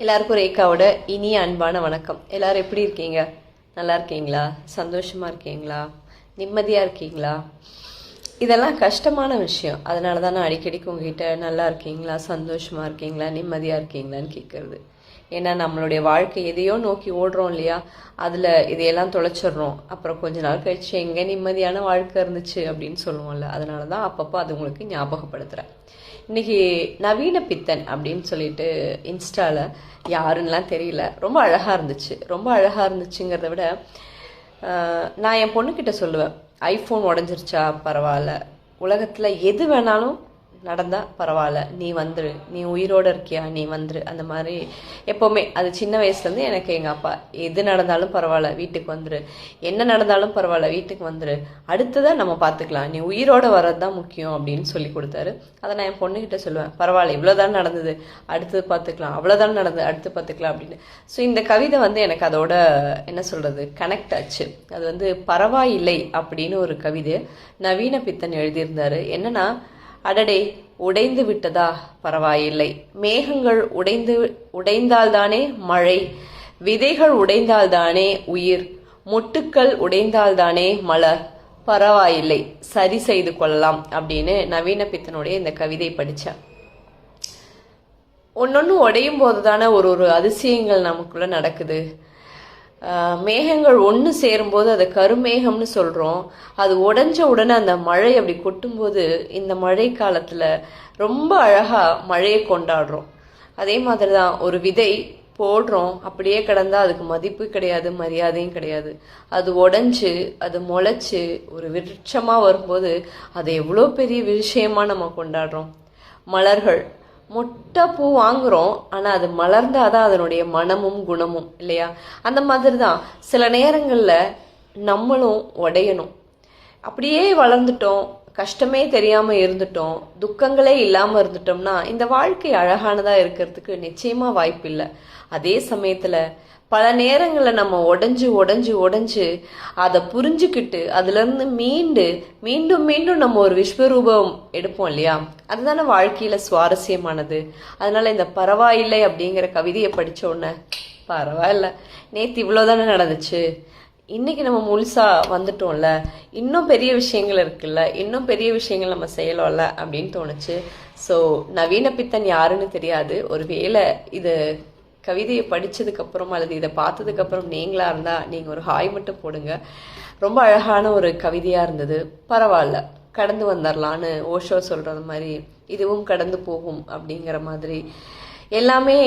எல்லாருக்கும் ரேகாவோட இனிய அன்பான வணக்கம். எல்லாரும் எப்படி இருக்கீங்க? நல்லா இருக்கீங்களா? சந்தோஷமா இருக்கீங்களா? நிம்மதியா இருக்கீங்களா? இதெல்லாம் கஷ்டமான விஷயம். அதனால தான் நான் அடிக்கடிக்கு உங்ககிட்ட நல்லா இருக்கீங்களா? சந்தோஷமா இருக்கீங்களா? நிம்மதியாக இருக்கீங்களான்னு கேட்கறது ஏன்னா நம்மளுடைய வாழ்க்கை எதையோ நோக்கி ஓடுறோம் இல்லையா? அதில் இதையெல்லாம் தொலைச்சிடுறோம். அப்புறம் கொஞ்ச நாள் கழிச்சு எங்கே நிம்மதியான வாழ்க்கை இருந்துச்சு? அப்படின்னு சொல்லுவோம்ல. அதனால தான் அப்பப்போ அது உங்களுக்கு ஞாபகப்படுத்துகிறேன் இன்றைக்கி நவீன பித்தன் அப்படின்னு சொல்லிட்டு இன்ஸ்டாவில் யாருன்னெலாம் தெரியல. ரொம்ப அழகாக இருந்துச்சு. ரொம்ப அழகாக இருந்துச்சுங்கிறத விட நான் என் பொண்ணுக்கிட்ட சொல்லுவேன். ஐஃபோன் உடஞ்சிருச்சா? பரவாயில்ல. உலகத்தில் எது வேணாலும் நடந்தால் பரவாயில்ல. நீ வந்துரு. நீ உயிரோடு இருக்கியா? நீ வந்துரு. அந்த மாதிரி எப்போவுமே. அது சின்ன வயசுலேருந்து எனக்கு எங்கள் அப்பா எது நடந்தாலும் பரவாயில்ல. வீட்டுக்கு வந்துரு. என்ன நடந்தாலும் பரவாயில்ல. வீட்டுக்கு வந்துரு. அடுத்ததை நம்ம பார்த்துக்கலாம் நீ உயிரோட வர்றது தான் முக்கியம் அப்படின்னு சொல்லி கொடுத்தாரு. அதை நான் என் பொண்ணுக்கிட்ட சொல்லுவேன். பரவாயில்ல. இவ்வளோதான் நடந்தது. அடுத்தது பார்த்துக்கலாம் அவ்வளோதான் நடந்தது. அடுத்து பார்த்துக்கலாம் அப்படின்னு. ஸோ இந்த கவிதை வந்து எனக்கு அதோட என்ன சொல்கிறது கனெக்ட் ஆச்சு. அது வந்து பரவாயில்லை அப்படின்னு ஒரு கவிதை. நவீன பித்தன் எழுதியிருந்தாரு. என்னன்னா அடடே உடைந்து விட்டதா? பரவாயில்லை. மேகங்கள் உடைந்து உடைந்தால்தானே மழை? விதைகள் உடைந்தால்தானே உயிர்? மொட்டுக்கள் உடைந்தால்தானே மலர்? பரவாயில்லை சரி செய்து கொள்ளலாம் அப்படின்னு நவீன பித்தனுடைய இந்த கவிதை படித்தேன் ஒன்னொன்று உடையும் போது தானே ஒரு ஒரு அதிசயங்கள் நமக்குள்ள நடக்குது. மேகங்கள் ஒன்று சேரும்போது அதை கருமேகம்னு சொல்கிறோம் அது உடஞ்ச உடனே அந்த மழை அப்படி கொட்டும்போது இந்த மழை காலத்தில் ரொம்ப அழகாக மழையை கொண்டாடுறோம். அதே மாதிரி தான் ஒரு விதை போடுறோம். அப்படியே கிடந்தால் அதுக்கு மதிப்பு கிடையாது மரியாதையும் கிடையாது. அது உடஞ்சி அது முளைச்சி ஒரு விருட்சமாக வரும்போது அதை எவ்வளோ பெரிய விஷயமாக நம்ம கொண்டாடுறோம். மலர்கள் மொட்டை பூ வாங்குறோம் ஆனால் அது மலர்ந்தால் தான் அதனுடைய மனமும் குணமும் இல்லையா? அந்த மாதிரி தான் சில நேரங்களில் நம்மளும் உடையணும். அப்படியே வளர்ந்துட்டோம். கஷ்டமே தெரியாமல் இருந்துட்டோம் துக்கங்களே இல்லாமல் இருந்துட்டோம்னா இந்த வாழ்க்கை அழகானதாக இருக்கிறதுக்கு நிச்சயமா வாய்ப்பில்லை. அதே சமயத்தில் பல நேரங்களில் நம்ம உடஞ்சி உடஞ்சி உடஞ்சி அதை புரிஞ்சுக்கிட்டு அதுலேருந்து மீண்டு மீண்டும் மீண்டும் நம்ம ஒரு விஸ்வரூபம் எடுப்போம் இல்லையா? அதுதானே வாழ்க்கையில் சுவாரஸ்யமானது. அதனால் இந்த பரவாயில்லை அப்படிங்கிற கவிதையை படித்த உடனே பரவாயில்ல. நேற்று இவ்வளோதானே நடந்துச்சு. இன்றைக்கி நம்ம முழுசாக வந்துட்டோம்ல. இன்னும் பெரிய விஷயங்கள் இருக்குல்ல. இன்னும் பெரிய விஷயங்கள் நம்ம செய்யலாம்ல அப்படின்னு தோணுச்சு. ஸோ நவீன பித்தன் யாருன்னு தெரியாது. ஒருவேளை இது கவிதையை படித்ததுக்கப்புறம் அல்லது இதை பார்த்ததுக்கப்புறம் நீங்களாக இருந்தால் நீங்கள் ஒரு ஹாய் மட்டும் போடுங்க. ரொம்ப அழகான ஒரு கவிதையாக இருந்தது. பரவாயில்ல. கடந்து வந்துடலான்னு ஓஷோ சொல்கிறது மாதிரி இதுவும் கடந்து போகும் அப்படிங்கிற மாதிரி. எல்லாமே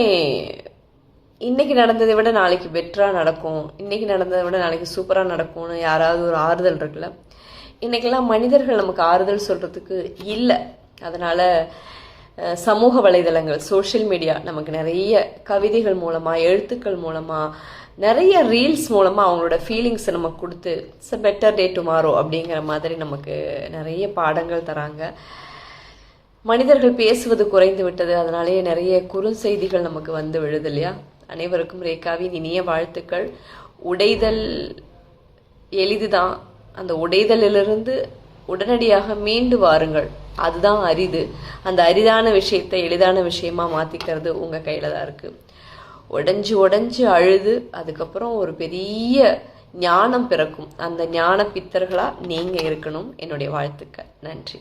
இன்னைக்கு நடந்ததை விட நாளைக்கு பெட்டரா நடக்கும். இன்னைக்கு நடந்ததை விட நாளைக்கு சூப்பரா நடக்கும்னு யாராவது ஒரு ஆறுதல் இருக்குல்ல? இன்னைக்கெல்லாம் மனிதர்கள் நமக்கு ஆறுதல் சொல்றதுக்கு இல்லை. அதனால சமூக வலைதளங்கள் சோஷியல் மீடியா நமக்கு நிறைய கவிதைகள் மூலமா எழுத்துக்கள் மூலமா நிறைய ரீல்ஸ் மூலமாக அவங்களோட ஃபீலிங்ஸை நமக்கு கொடுத்து இட்ஸ் பெட்டர் டே டுமாரோ அப்படிங்கிற மாதிரி நமக்கு நிறைய பாடங்கள் தராங்க. மனிதர்கள் பேசுவது குறைந்து விட்டது. அதனாலேயே நிறைய குறுஞ்செய்திகள் நமக்கு வந்து விழுது இல்லையா? அனைவருக்கும் ரேகாவின் இனிய வாழ்த்துக்கள். உடைதல் எளிதுதான். அந்த உடைதலிலிருந்து உடனடியாக மீண்டு வாருங்கள். அதுதான் அரிது. அந்த அரிதான விஷயத்தை எளிதான விஷயமா மாத்திக்கிறது உங்க கையில தான் இருக்கு. உடஞ்சி உடஞ்சி அழுது அதுக்கப்புறம் ஒரு பெரிய ஞானம் பிறக்கும். அந்த ஞான பித்தர்களா நீங்க இருக்கணும். என்னுடைய வாழ்த்துக்கள். நன்றி.